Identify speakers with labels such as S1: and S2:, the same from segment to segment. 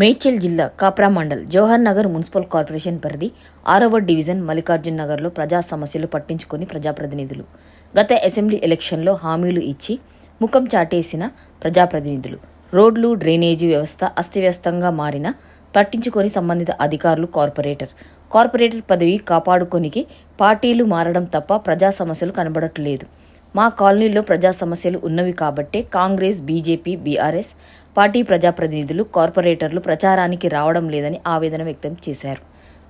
S1: మేడ్చల్ జిల్లా Kapra mandal Jawahar Nagar municipal corporation పరిధి ఆరవ డివిజన్ మల్లికార్జున్ నగర్లో ప్రజా సమస్యలు పట్టించుకొని ప్రజాప్రతినిధులు. గత అసెంబ్లీ ఎలక్షన్లో హామీలు ఇచ్చి ముఖం చాటేసిన ప్రజాప్రతినిధులు. రోడ్లు డ్రైనేజీ వ్యవస్థ అస్తవ్యస్తంగా మారిన పట్టించుకొని సంబంధిత అధికారులు కార్పొరేటర్. కార్పొరేటర్ పదవి కాపాడుకొనికి పార్టీలు మారడం తప్ప ప్రజా సమస్యలు కనబడట్లేదు. మా కాలనీలో ప్రజా సమస్యలు ఉన్నవి కాబట్టే కాంగ్రెస్ బీజేపీ బీఆర్ఎస్ పార్టీ ప్రజాప్రతినిధులు కార్పొరేటర్లు ప్రచారానికి రావడం లేదని ఆవేదన వ్యక్తం చేశారు.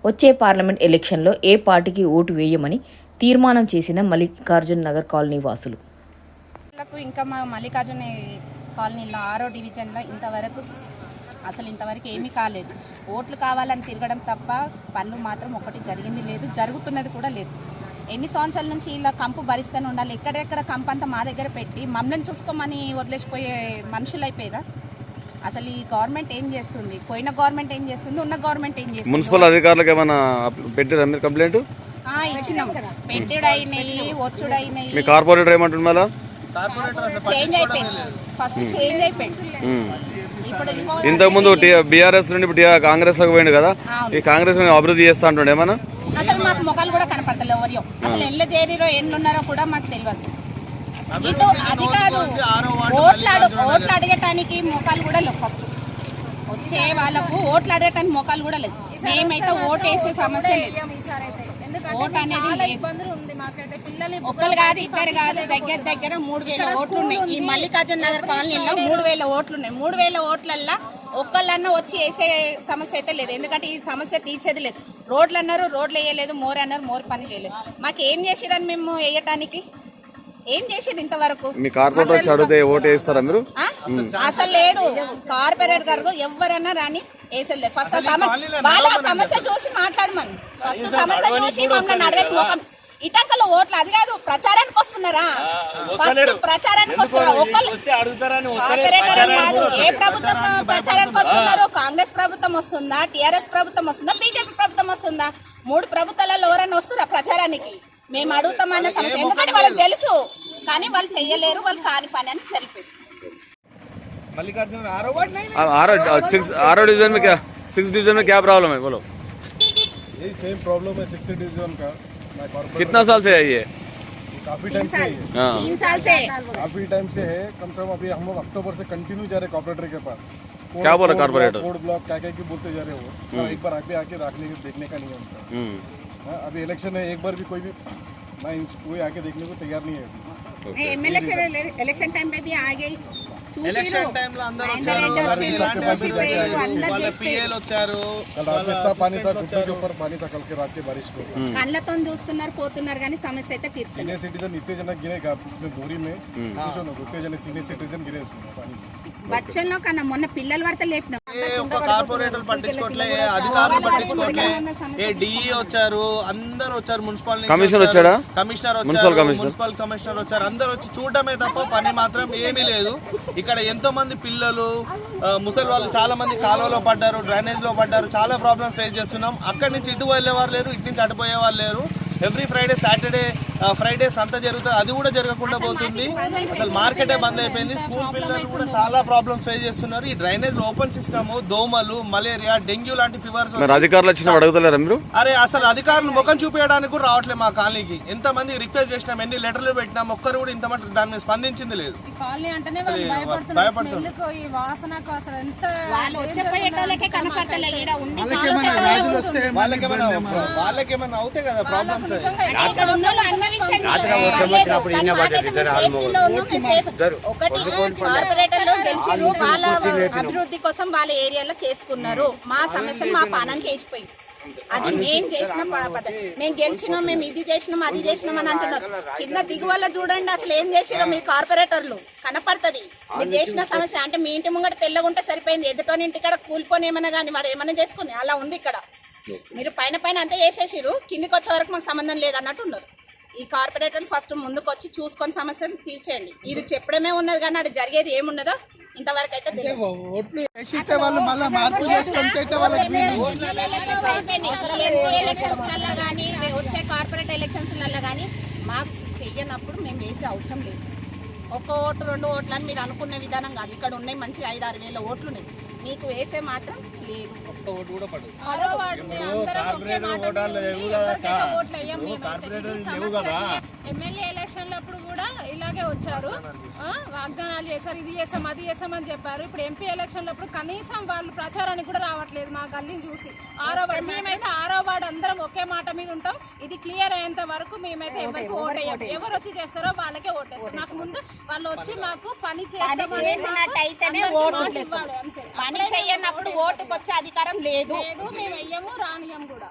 S1: వచ్చే పార్లమెంట్ ఎలక్షన్లో ఏ పార్టీకి ఓటు వేయమని తీర్మానం చేసిన మల్లికార్జున్ నగర్ కాలనీ వాసులు.
S2: ఇంకా మా మల్లికార్జున కాలనీలో ఆరో డివిజన్లో ఇంతవరకు అసలు ఇంతవరకు ఏమీ కాలేదు. ఓట్లు కావాలని తిరగడం తప్ప పనులు మాత్రం ఒకటి జరిగింది లేదు జరుగుతున్నది కూడా లేదు. ఎన్ని సంవత్సరాల నుంచి ఇలా కంపు భరిస్తూనే ఉండాలి. ఎక్కడెక్కడ కంపు అంతా మా దగ్గర పెట్టి మమ్మల్ని చూసుకోమని వదిలేసిపోయే మనుషులు అయిపోయారా? అసలు ఈ గవర్నమెంట్ ఏం చేస్తుంది? పోయిన గవర్నమెంట్ ఏం చేస్తుంది? ఉన్న గవర్నమెంట్ ఏం చేస్తుంది?
S3: మున్సిపల్ అధికారులకు ఏమైనా పెట్టారా మీరు కంప్లైంట్?
S2: ఆ, ఇచ్చినాం. పెట్టుడైనాయి వచ్చుడైనాయి.
S3: మీ కార్పొరేటర్ ఏమంటుంది మళ్ళా?
S2: చేంజ్ అయిపోయింది. ఫస్ట్ చేంజ్ అయిపోయింది.
S3: ఇంతకుముందు బీఆర్ఎస్ నుండి ఇప్పుడు కాంగ్రెస్లోకి పోయింది కదా ఈ కాంగ్రెస్ అభివృద్ధి చేస్తా అంటుండే ఏమన్నా?
S2: అసలు మాకు ముఖాలు కూడా కనపడతలేవు ఎవరియో. అసలు ఎల్ల చేరిరో ఎన్ని ఉన్నారో కూడా మాకు తెలియదు ఇటు అది కాదు. ఓట్లు అడు ఓట్లు అడగటానికి మోకాలు కూడా లేవు ఫస్ట్ వచ్చే వాళ్ళకు ఓట్లు అడగటానికి మోకాలు కూడా లేదు మేమైతే ఓటు వేసే సమస్య లేదు. ఓటు అనేది లేదు. ఒక్కరు కాదు ఇద్దరు కాదు దగ్గర దగ్గర మూడు వేల ఓట్లు ఉన్నాయి. ఈ మల్లికార్జున నగర్ కాలనీలో మూడు వేల ఓట్లు ఉన్నాయి. మూడు వేల ఓట్లల్లో ఒక్కళ్ళన్నా వచ్చి వేసే సమస్య అయితే లేదు. ఎందుకంటే ఈ సమస్య తీర్చేది లేదు. రోడ్లు అన్నారు రోడ్లు వేయలేదు మోర్ అన్నారు మోర్ పని చేయలేదు మాకు ఏం చేసిరని మేము వేయటానికి? ఏం చేసిరు ఇంతవరకు?
S3: మీ కార్పొరేటర్ వచ్చి అడిగితే ఓటు వేస్తారా మీరు?
S2: అసలు లేదు. కార్పొరేట్ గారు ఎవరైనా రాని వేసలే ఫస్ట్ వాళ్ళ సమస్య చూసి మాట్లాడమని. ఫస్ట్ సమస్య చూసి మమ్మల్ని అడగని ముఖం ఇటంకలో ఓట్లు అది కాదు ప్రచారానికి వస్తున్నారా? ఫస్ట్ ప్రచారానికి వస్తున్నారా? కార్పొరేటర్ అని కాదు ఏ ప్రభుత్వం ప్రచారానికి వస్తున్నారు? కాంగ్రెస్ ప్రభుత్వం వస్తుందా? టిఆర్ఎస్ ప్రభుత్వం వస్తుందా? బీజేపీ ప్రభుత్వం వస్తుందా? మూడు ప్రభుత్వాలలో ఎవరైనా వస్తురా ప్రచారానికి? మేము అడుగుతామన్న సమస్య. ఎందుకంటే వాళ్ళకి తెలుసు. కానీ వాళ్ళు చెయ్యలేరు వాళ్ళు కాని పని అని జరిపోయింది
S3: आ- आरो सिक्स आरो डिवीजन में क्या सिक्स डिवीजन में क्या प्रॉब्लम है बोलो
S4: यही सेम प्रॉब्लम है सिक्सटी डिवीजन का मैं कॉर्पोरेट
S3: कितना साल से है ये
S4: काफी टाइम से ही है
S3: हाँ
S2: तीन साल से
S4: काफी टाइम से है कम से कम अभी हम लोग अक्टूबर से कंटिन्यू जा रहे कॉर्पोरेटर के पास कोड-
S3: क्या बोला
S4: code
S3: corporator?
S4: Block, code block क्या क्या की बोलते जा रहे हो और एक बार आगे आके रख लेंगे देखने का नहीं है उनका
S3: हम्म,
S4: हाँ, अभी इलेक्शन है एक बार भी कोई भी ना इस- कोई आके देखने को तैयार नहीं है अभी
S2: ఎమ్మెల్యే ఎలక్షన్ టైం पे भी आ गई ఎలక్షన్ టైం లో అందరూ
S5: వచ్చారు
S4: कल रात में इतना पानी था घुटने के ऊपर पानी था कल के रात के बारिश में
S2: కళ్ళతో చూస్తున్నారు పోతున్నారు కానీ సమస్య అయితే తీర్చలేదు
S4: सीनियर सिटीजन इतने जना गिरेगा इसमें बोरी में पूछो ना उतने जने सीनियर सिटीजन गिरे इसमें पानी में
S2: వచ్చంలో కన్నా మొన్న పిల్లలు పడితే లేపినాం
S5: కార్పొరేటర్ పట్టించుకోవట్లే అధికారులు పట్టించుకోవట్లే ఏ డిఈ వచ్చారు అందరూ వచ్చారు మున్సిపల్
S3: కమిషనర్
S5: వచ్చారు.
S3: వచ్చాడా?
S5: కమిషనర్
S3: మున్సిపల్
S5: వచ్చారు
S3: కమిషనర్.
S5: మున్సిపల్ కమిషనర్ వచ్చారు అందరూ వచ్చి చూడటమే తప్ప పని మాత్రం ఏమీ లేదు ఇక్కడ ఎంతో మంది పిల్లలు ముసలి వాళ్ళు చాలా మంది కాలువలో పడ్డారు డ్రైనేజ్లో పడ్డారు చాలా ప్రాబ్లమ్ ఫేస్ చేస్తున్నాం అక్కడి నుంచి ఇటు వెళ్ళేవారు లేరు ఇటు నుంచి అటు పోయేవారు లేరు ఎవ్రీ ఫ్రైడే సాటర్డే ఫ్రైడే సంత జరుగుతుంది అది కూడా జరగకుండా పోతుంది. అసలు మార్కెటే బంద్ అయిపోయింది. స్కూల్ పిల్లలు కూడా చాలా ప్రాబ్లమ్స్ ఫేస్ చేస్తున్నారు. ఈ డ్రైనేజ్ ఓపెన్ సిస్టమ్ దోమలు మలేరియా డెంగ్యూ లాంటి ఫీవర్స్
S3: మరి అధికారులు వచ్చినప్పుడు అడుగుతలేరా మీరు?
S5: అరే అసలు అధికారులు ముఖం చూపించడానికి కూడా రావట్లేదు మా కాలనీకి. ఎంతమంది రిక్వెస్ట్ చేసినాం ఎన్ని లెటర్లు పెట్టినాం ఒక్కరు కూడా ఇంత మటు దాని మీద స్పందించింది లేదు. వాళ్ళకేమైనా అవుతాయి కదా ప్రాబ్లమ్స్
S2: వాళ్ళు గెలిచిరు అభివృద్ధి కోసం వాళ్ళ ఏరియాలో చేసుకున్నారు. మా సమస్యలు మా పానానికి వేసిపోయి. అది మేము చేసిన పద్ధతి మేము గెలిచినాం మేము ఇది చేసినాం అది చేసినాం అని అంటున్నారు. కింద దిగువల్ల చూడండి అసలు ఏం చేసిరో మీ కార్పొరేటర్లు? కనపడుతుంది. మీరు చేసిన సమస్య అంటే మీ ఇంటి ముంగట తెల్లగుంటే సరిపోయింది. ఎదుటోని ఇంటికాడ కూలిపోని ఏమన్నా కానీ వాడు ఏమన్నా చేసుకుని అలా ఉంది ఇక్కడ. మీరు పైన పైన అంతా చేసేసిరు కిందికి వచ్చే వరకు మాకు సంబంధం లేదు అన్నట్టు ఉన్నారు. ఈ కార్పొరేటర్లు ఫస్ట్ ముందుకు వచ్చి చూసుకొని సమస్యను తీర్చేయండి. ఇది చెప్పడమే ఉన్నది కానీ అది జరిగేది ఏమున్నదో ఇంతవరకు అయితే ఎలక్షన్స్ ఎలక్షన్స్లలో కానీ వచ్చే కార్పొరేట్ ఎలక్షన్స్లలో కానీ మాకు చెయ్యనప్పుడు మేము వేసే అవసరం లేదు. ఒక్క ఓటు రెండు ఓట్లు అని మీరు అనుకునే విధానం కాదు. ఇక్కడ ఉన్నాయి మంచిగా ఐదు ఆరు వేల ఓట్లు ఉన్నాయి మీకు వేసే మాత్రం లేదు
S5: ఒక్క ఓటు కూడా పడదు.
S6: ఎవరికైతే ఓట్లు. ఇది సమస్య ఎమ్మెల్యే ఎలక్షన్లప్పుడు ఇలాగే వచ్చారు. వాగ్దానాలు చేశారు. ఇది చేస్తాం అది చేస్తామని చెప్పారు. ఇప్పుడు ఎంపీ ఎలక్షన్లప్పుడు కనీసం వాళ్ళు ప్రచారానికి కూడా రావట్లేదు మా గల్లీని చూసి. ఆరో వార్డు మేమైతే ఆరో వార్డు అందరం ఒకే మాట మీద ఉంటాం. ఇది క్లియర్ అయ్యేంత వరకు మేమైతే ఎవరికి ఓటేయం ఎవరు వచ్చి చేస్తారో వాళ్ళకే ఓటేస్తారు. నాకు ముందు వాళ్ళు వచ్చి మాకు పని చేస్తామని
S2: చేసినట్టయితేనే ఓటు
S6: ఇవ్వాలి అంతే.
S2: పని చేయనప్పుడు ఓటుకు వచ్చే అధికారం లేదు.
S6: లేదు మేము వెయ్యము రానియం కూడా.